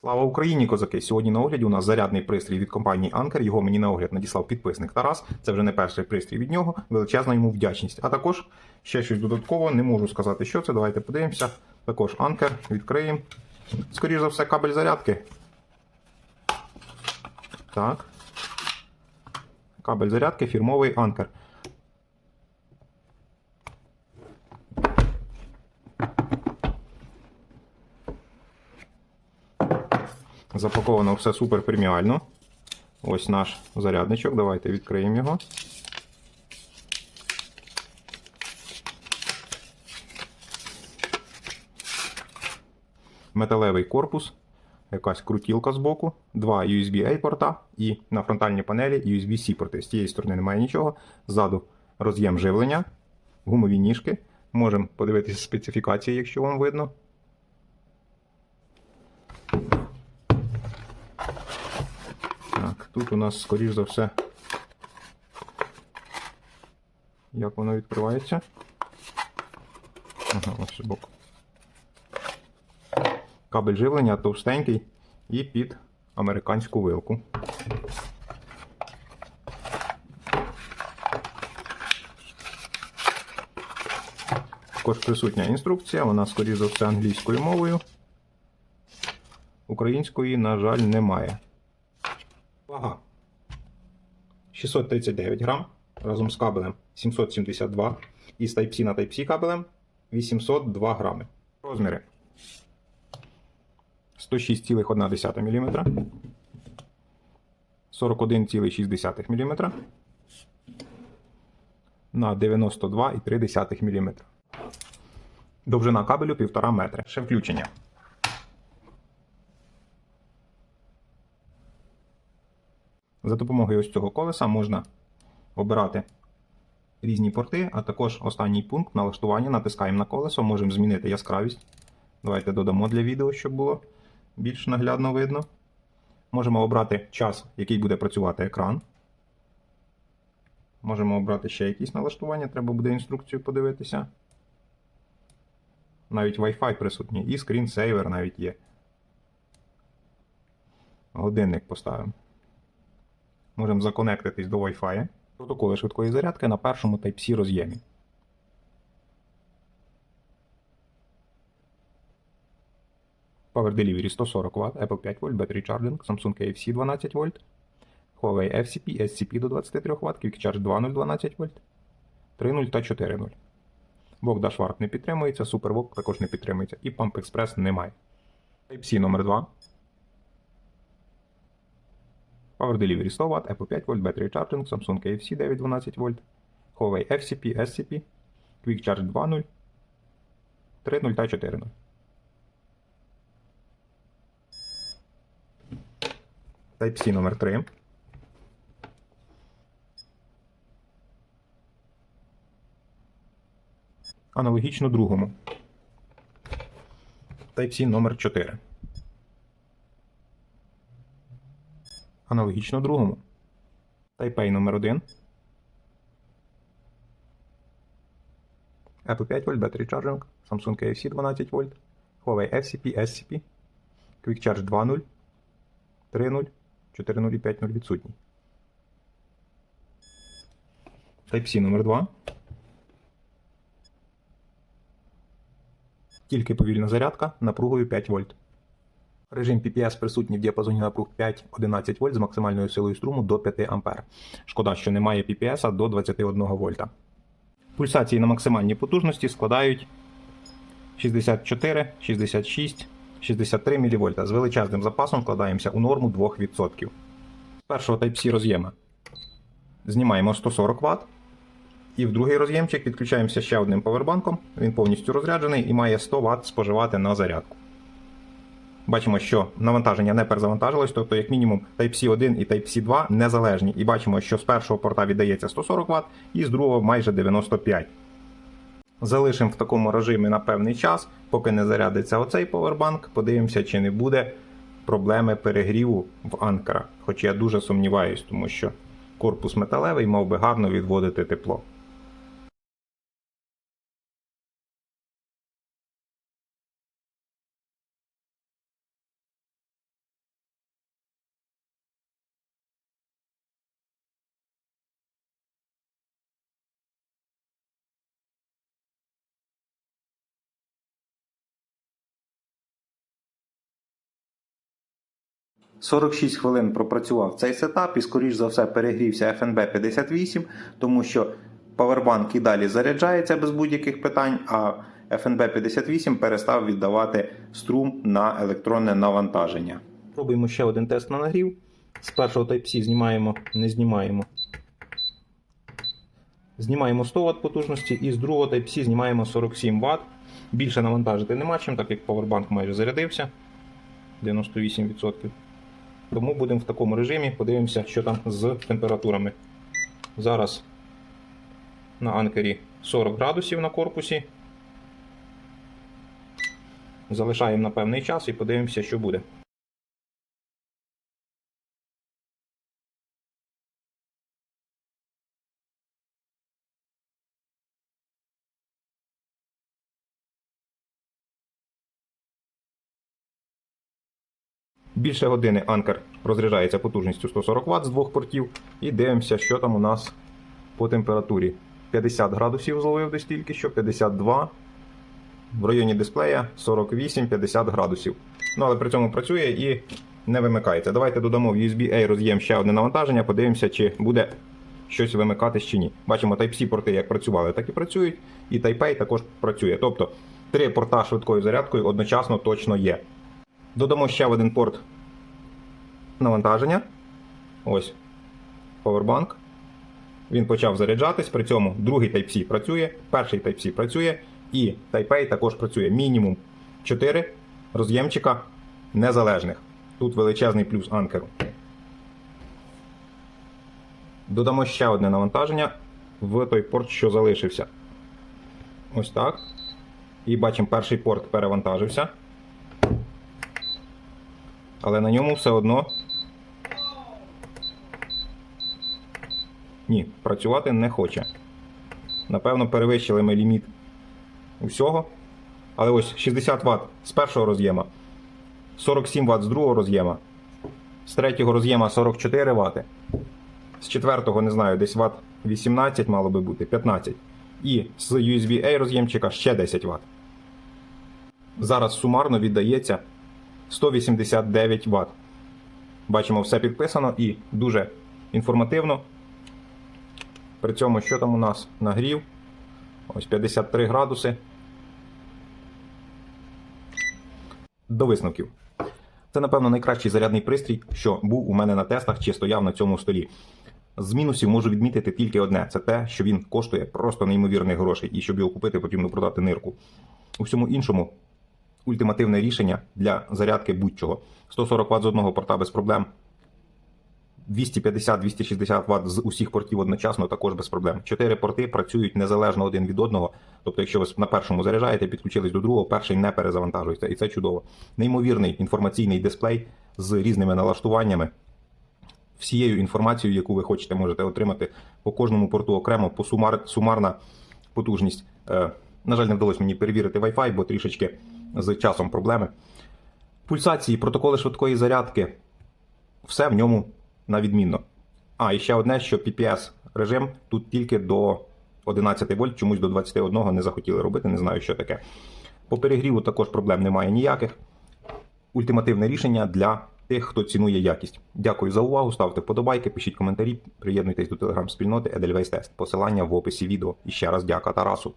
Слава Україні, козаки! Сьогодні на огляді у нас зарядний пристрій від компанії Anker. Його мені на огляд надіслав підписник Тарас. Це вже не перший пристрій від нього. Величезна йому вдячність. А також ще щось додатково, не можу сказати, що це. Давайте подивимося. Також Anker, відкриємо. Скоріше за все, кабель зарядки. Так. Кабель зарядки фірмовий Anker. Запаковано все супер преміально. Ось наш зарядничок. Давайте відкриємо його. Металевий корпус, якась крутілка з боку, два USB-A порта і на фронтальній панелі USB-C порти. З тієї сторони немає нічого. Ззаду роз'єм живлення, гумові ніжки. Можемо подивитися специфікації, якщо вам видно. Так, тут у нас, скоріш за все, як воно відкривається. Ага, ось збоку. Кабель живлення товстенький і під американську вилку. Також присутня інструкція, вона, скоріш за все, англійською мовою. Української, на жаль, немає. Вага 639 грам разом з кабелем 772 і з Type-C на Type-C кабелем 802 грами. Розміри 106,1 мм, 41,6 мм на 92,3 мм. Довжина кабелю 1,5 метра. Ще включення. За допомогою ось цього колеса можна обирати різні порти, а також останній пункт налаштування. Натискаємо на колесо, можемо змінити яскравість. Давайте додамо для відео, щоб було більш наглядно видно. Можемо обрати час, який буде працювати екран. Можемо обрати ще якісь налаштування, треба буде інструкцію подивитися. Навіть Wi-Fi присутній, і скрінсейвер навіть є. Годинник поставимо. Можемо законектитись до Wi-Fi. Протоколи швидкої зарядки на першому Type-C роз'ємі. Power Delivery 140 Вт, Apple 5 В, Battery Charging, Samsung KFC 12 В, Huawei FCP, SCP до 23 Вт, Quick Charge 2.0 12 В, 3.0 та 4.0. Вок Dashwarp не підтримується, SuperVOOC також не підтримується і Pump Express немає. Type-C номер 2 Power Delivery 100 Вт, Apple 5 В, Battery Charging, Samsung KFC 912 В, Huawei FCP, SCP, Quick Charge 2.0, 3.0 та 4.0. Type-C номер 3 Аналогічно другому. Type-C номер 4 Аналогічно другому. Type-A номер 1 Apple 5 В, Battery Charging, Samsung KFC 12 В, Huawei FCP, SCP, Quick Charge 2.0, 3.0, 4.0 і 5.0 відсутній. Type-C номер 2 Тільки повільна зарядка напругою 5 вольт. Режим PPS присутній в діапазоні напруг 5-11 вольт з максимальною силою струму до 5 А. Шкода, що немає PPS до 21 вольта. Пульсації на максимальній потужності складають 64, 66, 63 мВ. З величезним запасом вкладаємося у норму 2%. З першого Type-C роз'єма знімаємо 140 Вт. І в другий роз'ємчик підключаємося ще одним повербанком. Він повністю розряджений і має 100 Вт споживати на зарядку. Бачимо, що навантаження не перезавантажилось, тобто, як мінімум, Type-C 1 і Type-C 2 незалежні. І бачимо, що з першого порта віддається 140 Вт і з другого майже 95 Залишимо в такому режимі на певний час, поки не зарядиться оцей повербанк. Подивимося, чи не буде проблеми перегріву в анкера. Хоч я дуже сумніваюсь, тому що корпус металевий мав би гарно відводити тепло. 46 хвилин пропрацював цей сетап і, скоріш за все, перегрівся FNB 58, тому що павербанк і далі заряджається без будь-яких питань, а FNB 58 перестав віддавати струм на електронне навантаження. Пробуємо ще один тест на нагрів. З першого Type-C знімаємо, не знімаємо. Знімаємо 100 Вт потужності і з другого Type-C знімаємо 47 Вт. Більше навантажити нема чим, так як павербанк майже зарядився 98%. Тому будемо в такому режимі, подивимося, що там з температурами. Зараз на анкері 40 градусів на корпусі. Залишаємо на певний час і подивимося, що буде. Більше години анкер розряджається потужністю 140 Вт з двох портів. І дивимося, що там у нас по температурі. 50 градусів зловив десь тільки що, 52. В районі дисплея 48-50 градусів. Ну, але при цьому працює і не вимикається. Давайте додамо в USB-A роз'єм ще одне навантаження, подивимося, чи буде щось вимикатись чи ні. Бачимо, Type-C порти як працювали, так і працюють. І Type-A також працює. Тобто три порта швидкою зарядкою одночасно точно є. Додамо ще один порт навантаження. Ось Powerbank. Він почав заряджатись, при цьому другий Type-C працює, перший Type-C працює і Type-A також працює. Мінімум 4 роз'ємчика незалежних. Тут величезний плюс анкеру. Додамо ще одне навантаження в той порт, що залишився. Ось так. І бачимо, перший порт перевантажився. Але на ньому все одно ні, працювати не хоче. Напевно, перевищили ми ліміт усього. Але ось 60 Вт з першого роз'єма, 47 Вт з другого роз'єма, з третього роз'єма 44 Вт, з четвертого, не знаю, десь Вт 18 мало би бути, 15. І з USB-A роз'ємчика ще 10 Вт. Зараз сумарно віддається 189 Вт. Бачимо, все підписано і дуже інформативно. При цьому, що там у нас нагрів? Ось 53 градуси. До висновків. Це, напевно, найкращий зарядний пристрій, що був у мене на тестах чи стояв на цьому столі. З мінусів можу відмітити тільки одне: це те, що він коштує просто неймовірних грошей, і щоб його купити, потрібно продати нирку. У всьому іншому ультимативне рішення для зарядки будь-чого. 140 Вт з одного порта без проблем. 250-260 Вт з усіх портів одночасно також без проблем. Чотири порти працюють незалежно один від одного. Тобто, якщо ви на першому заряджаєте, підключились до другого, перший не перезавантажується, і це чудово. Неймовірний інформаційний дисплей з різними налаштуваннями. Всією інформацією, яку ви хочете, можете отримати по кожному порту окремо, по сумар, сумарна потужність. Е, на жаль, не вдалося мені перевірити Wi-Fi, бо трішечки з часом проблеми. Пульсації, протоколи швидкої зарядки. Все в ньому на відмінно. А, і ще одне, що PPS режим тут тільки до 11 вольт, чомусь до 21 не захотіли робити, не знаю, що таке. По перегріву також проблем немає ніяких. Ультимативне рішення для тих, хто цінує якість. Дякую за увагу. Ставте вподобайки, пишіть коментарі, приєднуйтесь до телеграм-спільноти Edelweiss Test. Посилання в описі відео. І ще раз дяка Тарасу.